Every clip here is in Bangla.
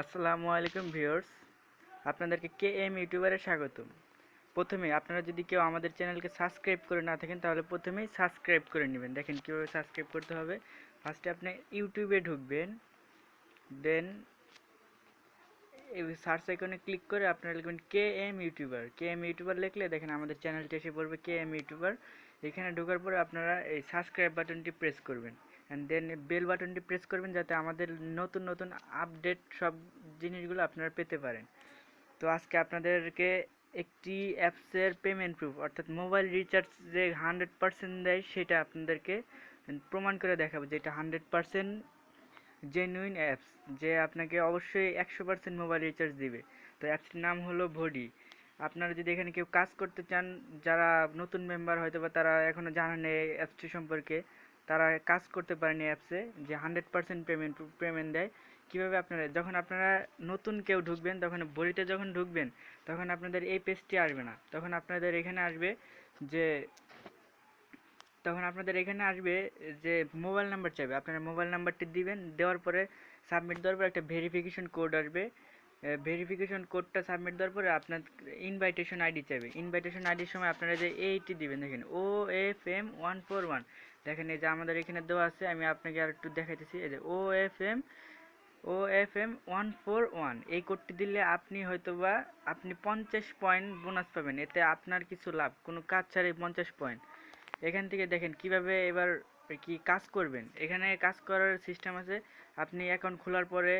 আসসালামু আলাইকুম ভিউয়ার্স, আপনাদেরকে কে এম ইউটিউবারে স্বাগতম। প্রথমে আপনারা যদি কেউ আমাদের চ্যানেলকে সাবস্ক্রাইব করে না থাকেন, তাহলে প্রথমেই সাবস্ক্রাইব করে নেবেন। দেখেন কীভাবে সাবস্ক্রাইব করতে হবে। ফার্স্টে আপনি ইউটিউবে ঢুকবেন দেন এই সার্চ আইকনে ক্লিক করে আপনারা লিখবেন K M YouTuber. K M YouTuber লিখলে দেখেন আমাদের চ্যানেলটি এসে পড়বে কে এম ইউটিউবার। এখানে ঢোকার পরে আপনারা এই সাবস্ক্রাইব বাটনটি প্রেস করবেন। দেন বেল বাটনটি প্রেস করবেন যাতে আমাদের নতুন নতুন আপডেট সব জিনিসগুলো আপনারা পেতে পারেন। তো আজকে আপনাদেরকে একটি অ্যাপসের পেমেন্ট প্রুফ অর্থাৎ মোবাইল রিচার্জ যে হান্ড্রেড পার্সেন্ট দেয়, সেটা আপনাদেরকে প্রমাণ করে দেখাবো যে এটা হান্ড্রেড পার্সেন্ট জেনুইন অ্যাপস যে আপনাকে অবশ্যই একশো পার্সেন্ট মোবাইল রিচার্জ দিবে। তো অ্যাপসটির নাম হলো ভডি আপনারা যদি এখানে কেউ কাজ করতে চান, যারা নতুন মেম্বার হয়তো বা তারা এখনও জানেন এই অ্যাপসটি সম্পর্কে তারা কাজ করতে পারেনি অ্যাপসে যে হান্ড্রেড পার্সেন্ট পেমেন্ট পেমেন্ট দেয়। কীভাবে আপনারা, যখন আপনারা নতুন কেউ ঢুকবেন, তখন বড়িতে যখন ঢুকবেন, তখন আপনাদের এই পেজটি আসবে না। তখন আপনাদের এখানে আসবে যে, তখন আপনাদের এখানে আসবে যে মোবাইল নাম্বার চাইবে। আপনারা মোবাইল নাম্বারটি দিবেন, দেওয়ার পরে সাবমিট দেওয়ার পরে একটা ভেরিফিকেশন কোড আসবে। ভেরিফিকেশন কোডটা সাবমিট দেওয়ার পরে আপনার ইনভাইটেশন আইডি চাইবে। ইনভাইটেশন আইডির সময় আপনারা যে এইটি দিবেন, দেখেন O F M one four one দেখেন, এই যে আমাদের এখানে দেওয়া আছে, আমি আপনাকে আর একটু দেখাইতেছি, এই যে O F M O F M one four one এই কোডটি দিলে আপনি হয়তো বা আপনি পঞ্চাশ পয়েন্ট বোনাস পাবেন, এতে আপনার কিছু লাভ, কোনো কাজ ছাড়াই পঞ্চাশ পয়েন্ট এখান থেকে দেখেন, কীভাবে এবার কি কাজ করবেন? এখানে কাজ করার সিস্টেম আছে, আপনি অ্যাকাউন্ট খোলার পরে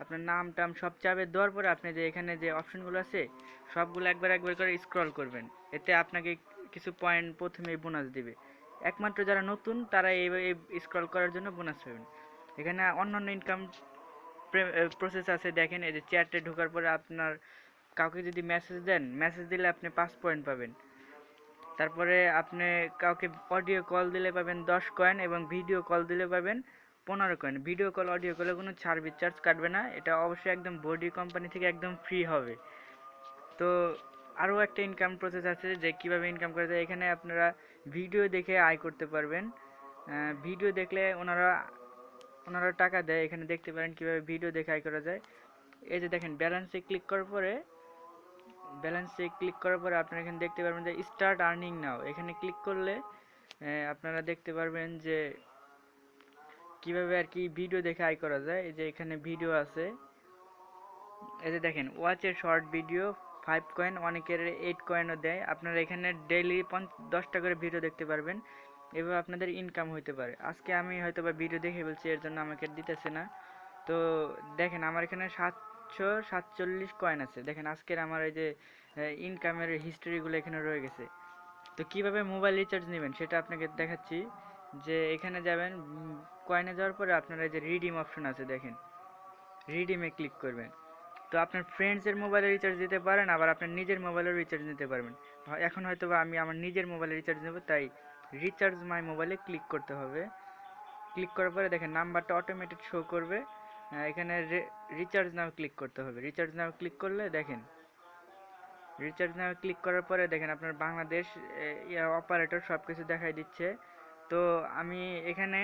আপনার নাম টাম সব চাবে দেওয়ার পরে আপনি যে এখানে যে অপশনগুলো আছে, সবগুলো একবার একবার করে স্ক্রল করবেন। এতে আপনাকে কিছু পয়েন্ট প্রথমেই বোনাস দিবে। একমাত্র যারা নতুন, তারা এই স্ক্রল করার জন্য বোনাস পাবেন। এখানে অন্যান্য ইনকাম প্রসেস আছে, দেখেন এই যে চ্যাটে ঢোকার পরে আপনার কাউকে যদি মেসেজ দেন মেসেজ দিলে আপনি পাঁচ পয়েন্ট পাবেন। তারপরে আপনি কাউকে অডিও কল দিলে পাবেন দশ কয়েন এবং ভিডিও কল দিলে পাবেন পনেরো কয়েন ভিডিও কল অডিও কলে কোনো সার্ভিস চার্জ কাটবে না, এটা অবশ্যই একদম বডি কোম্পানি থেকে একদম ফ্রি হবে। তো আরও একটা ইনকাম প্রসেস আছে যে কীভাবে ইনকাম করা যায়, এখানে আপনারা ভিডিও দেখে আয় করতে পারবেন। ভিডিও দেখলে ওনারা ওনারা টাকা দেয়, এখানে দেখতে পারেন কীভাবে ভিডিও দেখে আয় করা যায়। এই যে দেখেন ব্যালেন্সে ক্লিক করার পরে ব্যালেন্সে ক্লিক করার পরে আপনারা এখানে দেখতে পারবেন যে স্টার্ট আর্নিং নাও এখানে ক্লিক করলে আপনারা দেখতে পারবেন যে কীভাবে আর কি ভিডিও দেখে আয় করা যায়, এই যে এখানে ভিডিও আছে। এই যে দেখেন ওয়াচের শর্ট ভিডিও ফাইভ কয়েন অনেকের এইট কয়েনও দেয়। আপনারা এখানে ডেইলি দশটা করে ভিডিও দেখতে পারবেন। এভাবে আপনাদের ইনকাম হইতে পারে। আজকে আমি হয়তো বা ভিডিও দেখে বলছি এর জন্য আমাকে দিতেছে না। তো দেখেন, আমার এখানে সাতশো সাতচল্লিশ কয়েন আছে। দেখেন, আজকের আমার এই যে ইনকামের হিস্টোরিগুলো এখানে রয়ে গেছে। তো কীভাবে মোবাইল রিচার্জ নেবেন, সেটা আপনাকে দেখাচ্ছি। যে এখানে যাবেন কয়েনে যাওয়ার পরে আপনারা যে রিডিম অপশন আছে, দেখেন। রিডিমে ক্লিক করবেন। তো আপনার ফ্রেন্ডসের মোবাইলে রিচার্জ দিতে পারেন, আবার আপনার নিজের মোবাইলেও রিচার্জ নিতে পারবেন। এখন হয়তো বা আমি আমার নিজের মোবাইলে রিচার্জ নেব, তাই রিচার্জ মাই মোবাইলে ক্লিক করতে হবে। ক্লিক করার পরে দেখেন নাম্বারটা অটোমেটিক শো করবে। এখানে রিচার্জ নাও ক্লিক করতে হবে। রিচার্জ নাও ক্লিক করলে দেখেন রিচার্জ নাও ক্লিক করার পরে দেখেন আপনার বাংলাদেশ অপারেটর সব কিছু দেখাই দিচ্ছে। তো আমি এখানে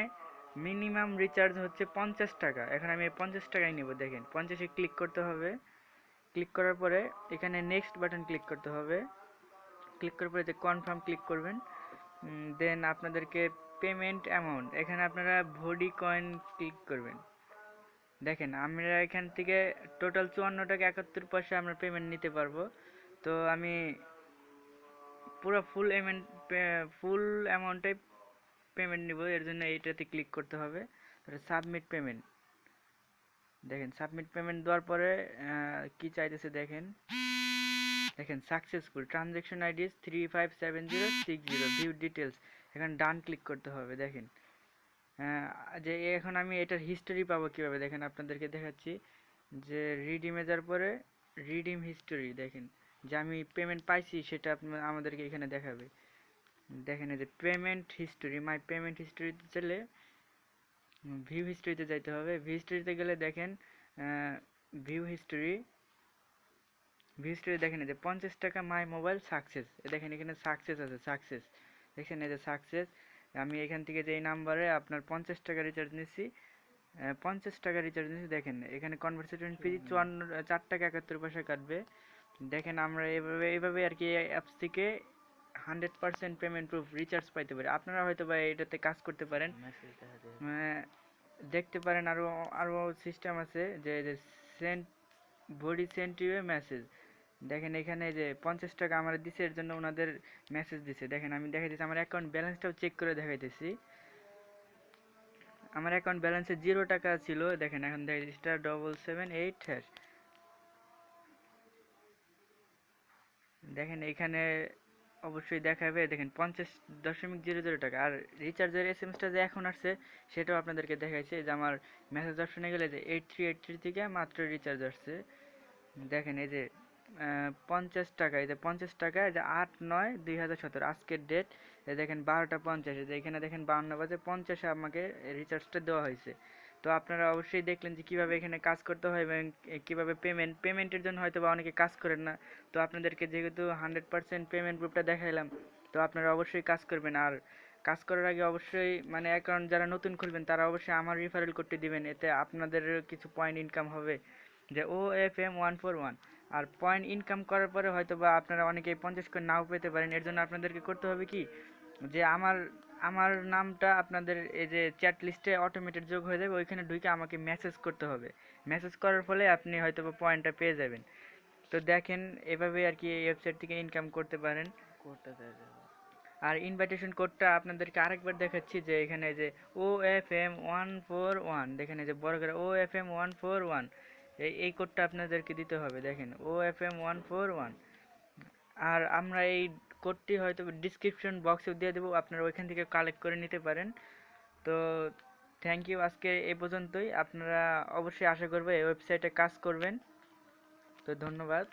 মিনিমাম রিচার্জ হচ্ছে পঞ্চাশ টাকা। এখন আমি পঞ্চাশ টাকায় নেব, দেখেন। পঞ্চাশে ক্লিক করতে হবে। ক্লিক করার পরে এখানে নেক্সট বাটন ক্লিক করতে হবে। ক্লিক করার পরে যে কনফার্ম ক্লিক করবেন দেন আপনাদেরকে পেমেন্ট অ্যামাউন্ট এখানে আপনারা ভডি কয়েন ক্লিক করবেন। দেখেন, আমরা এখান থেকে টোটাল চুয়ান্ন টাকা একাত্তর পয়সা আমরা পেমেন্ট নিতে পারব। তো আমি পুরো ফুল পেমেন্ট ফুল অ্যামাউন্টটাই পেমেন্ট নিব, এর জন্য এইটাতে ক্লিক করতে হবে। সাবমিট পেমেন্ট দেখেন সাবমিট পেমেন্ট দেওয়ার পরে কি চাইতেছে দেখেন? দেখেন successful transaction ID three five seven zero six zero view details এখানে ডান ক্লিক করতে হবে, দেখেন। যে এখন আমি এটার হিস্টোরি পাবো কীভাবে? দেখেন, আপনাদেরকে দেখাচ্ছি। যে রিডিমে যাওয়ার পরে রিডিম হিস্টোরি দেখেন। যে আমি পেমেন্ট পাইছি, সেটা আমাদেরকে এখানে দেখাবে। দেখেন এই যে পেমেন্ট হিস্টোরি মাই পেমেন্ট হিস্টোরিতে চলে ভিউ হিস্টোরিতে যাইতে হবে। ভিউ হিস্টোরিতে গেলে দেখেন ভিউ হিস্টোরি ভিউ হিস্টোরি দেখেন এই যে পঞ্চাশ টাকা মাই মোবাইল সাকসেস দেখেন এখানে সাকসেস আছে সাকসেস দেখেন এই যে সাকসেস আমি এখান থেকে যে নাম্বারে আপনার পঞ্চাশ টাকা রিচার্জ নিচ্ছি পঞ্চাশ টাকা রিচার্জ নিয়েছি দেখেন এখানে কনভার্সেশন ফি চুয়ান্ন, চার টাকা একাত্তর পয়সা কাটবে। দেখেন আমরা এভাবে এভাবে আর কি অ্যাপস থেকে hundred percent payment proof recharge পাইতে পারি। আপনারা হয়তো বা এটাতে কাজ করতে পারেন। আহ, দেখতে পারেন আরও আরও সিস্টেম আছে যে যে sent body sent you message দেখেন এখানে যে পঞ্চাশ টাকা আমার দিছে এর জন্য ওনাদের মেসেজ দিছে। দেখেন আমি দেখাইতেছি আমার অ্যাকাউন্ট ব্যালেন্সটাও চেক করে দেখাইতেছি। আমার অ্যাকাউন্ট ব্যালেন্সে জিরো টাকা ছিল। দেখেন এখন দেখেন star double seven eight hash দেখেন এখানে অবশ্যই দেখাবে। দেখেন, পঞ্চাশ দশমিক জিরো জিরো টাকা। আর রিচার্জের এস এম এসটা যে এখন আসছে, সেটাও আপনাদেরকে দেখাইছে। যে আমার মেসেজ অপশনে গেলে যে এইট থ্রি এইট থ্রি থেকে মাত্র রিচার্জ আসছে। দেখেন, এই যে পঞ্চাশ টাকা, এই যে পঞ্চাশ টাকা, এই যে আট নয় দুই হাজার সতেরো, আজকের ডেট দেখেন, বারোটা পঞ্চাশ। এই যে এখানে দেখেন, বাউন্ন বাজে পঞ্চাশে আমাকে রিচার্জটা দেওয়া হয়েছে। তো আপনারা অবশ্যই দেখলেন যে কীভাবে এখানে কাজ করতে হয় এবং কীভাবে পেমেন্ট পেমেন্টের জন্য হয়তো বা অনেকে কাজ করেন না। তো আপনাদেরকে যেহেতু হান্ড্রেড পার্সেন্ট পেমেন্ট প্রুফটা দেখাইলাম, তো আপনারা অবশ্যই কাজ করবেন। আর কাজ করার আগে অবশ্যই মানে অ্যাকাউন্ট যারা নতুন খুলবেন, তারা অবশ্যই আমার রিফারেল করতে দিবেন। এতে আপনাদের কিছু পয়েন্ট ইনকাম হবে। যে O F M one four one আর পয়েন্ট ইনকাম করার পরে হয়তো বা আপনারা অনেকেই পঞ্চাশ করে নাও পেতে পারেন। এর জন্য আপনাদেরকে করতে হবে কি? যে আমার আমার নামটা আপনাদের এই যে চ্যাট লিস্টে অটোমেটেড যোগ হয়ে যাবে ওইখানে ঢুকে আমাকে মেসেজ করতে হবে। মেসেজ করার ফলে আপনি হয়তো বা পয়েন্টটা পেয়ে যাবেন। তো দেখেন এভাবে আর কি এই ওয়েবসাইট থেকে ইনকাম করতে পারেন। যায় আর ইনভাইটেশন কোডটা আপনাদেরকে আরেকবার দেখাচ্ছি যে এখানে যে O F M one four one দেখেন এই যে বড় করে O F M one four one এই এই কোডটা আপনাদেরকে দিতে হবে। দেখেন O F M one four one আর আমরা এই কোডটি হয়তো ডিসক্রিপশন বক্সে দিয়ে দেবো, আপনারা ওইখান থেকে কালেক্ট করে নিতে পারেন। তো থ্যাংক ইউ আজকে এ পর্যন্তই, আপনারা অবশ্যই আশা করব এই ওয়েবসাইটে কাজ করবেন। তো ধন্যবাদ।